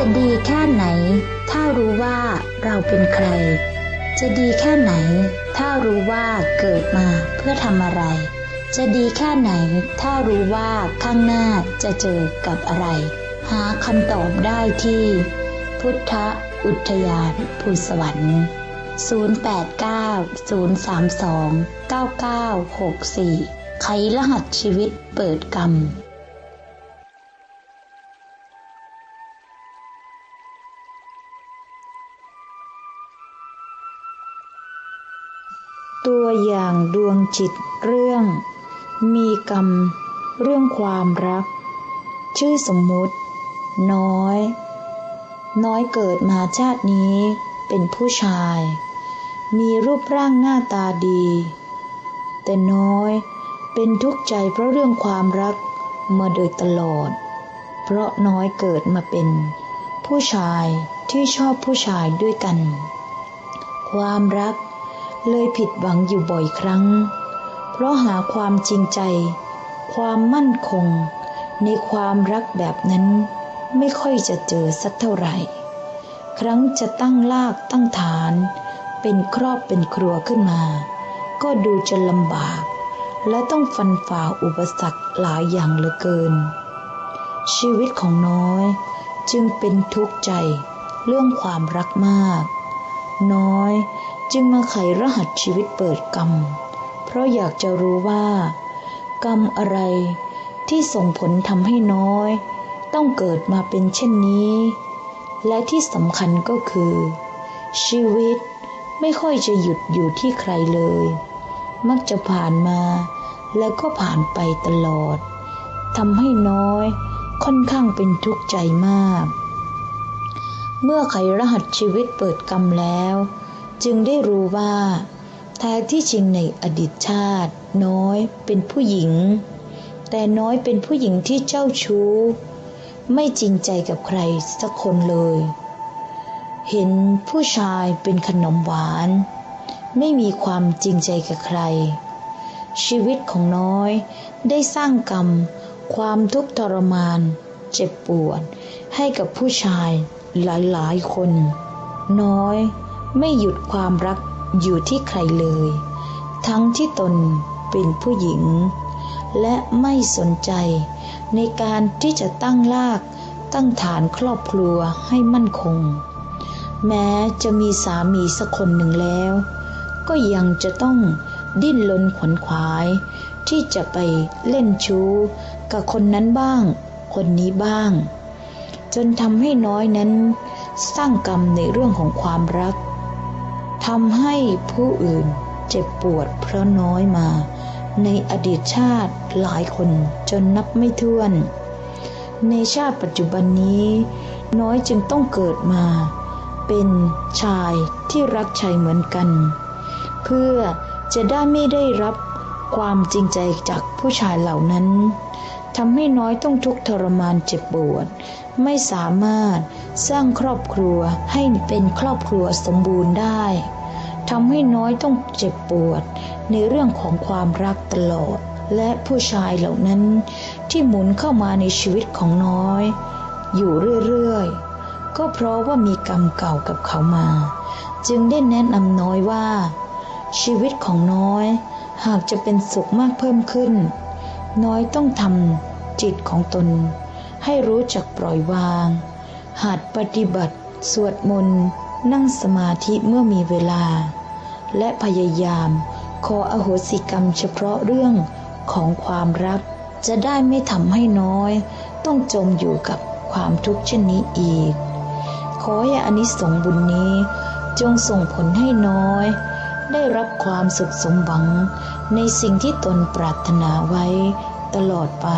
จะดีแค่ไหน ถ้ารู้ว่าเราเป็นใคร จะดีแค่ไหน ถ้ารู้ว่าเกิดมาเพื่อทำอะไร จะดีแค่ไหน ถ้ารู้ว่าข้างหน้าจะเจอกับอะไร หาคำตอบได้ที่ พุทธอุทยานภูสวรรค์ 0890329964 ไขรหัสชีวิตเปิดกรรม ตัวอย่างดวงจิตเรื่อง มีกรรม เรื่องความรัก ชื่อสมมุติ น้อย น้อยเกิดมาชาตินี้เป็นผู้ชาย มีรูปร่างหน้าตาดี แต่น้อยเป็นทุกข์ใจเพราะเรื่องความรักมาโดยตลอด เพราะน้อยเกิดมาเป็น ผู้ชายที่ชอบผู้ชายด้วยกัน ความรัก เลยผิดหวังอยู่บ่อยครั้ง เพราะหาความจริงใจ ความมั่นคง ในความรักแบบนั้นไม่ค่อยจะเจอสักเท่าไหร่ ครั้งจะตั้งลากตั้งฐาน เป็นครอบเป็นครัวขึ้นมา ก็ดูจะลำบาก และต้องฟันฝ่าอุปสรรคหลายอย่างเหลือเกิน ชีวิตของน้อยจึงเป็นทุกข์ใจเรื่องความรักมาก น้อย จึงมาไขรหัสชีวิตเปิดกรรม เพราะอยากจะรู้ว่า กรรมอะไรที่ส่งผลทำให้น้อย ต้องเกิดมาเป็นเช่นนี้ และที่สำคัญก็คือ ชีวิตไม่ค่อยจะหยุดอยู่ที่ใครเลย มักจะผ่านมาแล้วก็ผ่านไปตลอดทำให้น้อยค่อนข้างเป็นทุกข์ใจมาก เมื่อไขรหัสชีวิตเปิดกรรมแล้ว จึงได้รู้ว่าแท้ที่จริงในอดีตชาติ น้อยเป็นผู้หญิง แต่น้อยเป็นผู้หญิงที่เจ้าชู้ ไม่จริงใจกับใครสักคนเลย เห็นผู้ชายเป็นขนมหวาน ไม่มีความจริงใจกับใคร ชีวิตของน้อยได้สร้างกรรม ความทุกข์ทรมาน เจ็บปวด ให้กับผู้ชายหลายๆคน น้อย ไม่หยุดความรักอยู่ที่ใครเลย ทั้งที่ตนเป็นผู้หญิง และไม่สนใจในการที่จะตั้งลากตั้งฐานครอบครัวให้มั่นคง แม้จะมีสามีสักคนหนึ่งแล้ว ก็ยังจะต้องดิ้นรนขวนขวาย ที่จะไปเล่นชู้กับคนนั้นบ้าง คนนี้บ้าง จนทำให้น้อยนั้นสร้างกรรมในเรื่องของความรัก ทำให้ผู้อื่นเจ็บปวดเพราะน้อยมา ในอดีตชาติหลายคนจนนับไม่ถ้วน ในชาติปัจจุบันนี้ น้อยจึงต้องเกิดมา เป็นชายที่รักชายเหมือนกัน เพื่อจะได้ไม่ได้รับความจริงใจจากผู้ชายเหล่านั้น ทำให้น้อยต้องทุกข์ทรมานเจ็บปวด ไม่สามารถสร้างครอบครัวให้เป็นครอบครัวสมบูรณ์ได้ทำให้น้อยต้องเจ็บปวด ในเรื่องของความรักตลอด และผู้ชายเหล่านั้นที่หมุนเข้ามาในชีวิตของน้อย อยู่เรื่อยๆ ก็เพราะว่ามีกรรมเก่ากับเขามา จึงได้แนะนำน้อยว่า ชีวิตของน้อย หากจะเป็นสุขมากเพิ่มขึ้น น้อยต้องทำจิตของตน ให้รู้จักปล่อยวาง หัดปฏิบัติ สวดมนต์นั่งสมาธิเมื่อมีเวลา และพยายาม ขออโหสิกรรมเฉพาะเรื่องของความรัก จะได้ไม่ทำให้น้อย ต้องจมอยู่กับความทุกข์เช่นนี้อีก ขอให้อานิสงส์บุญนี้จงส่งผลให้น้อย ได้รับความสุขสมหวังในสิ่งที่ตนปรารถนาไว้ตลอดไป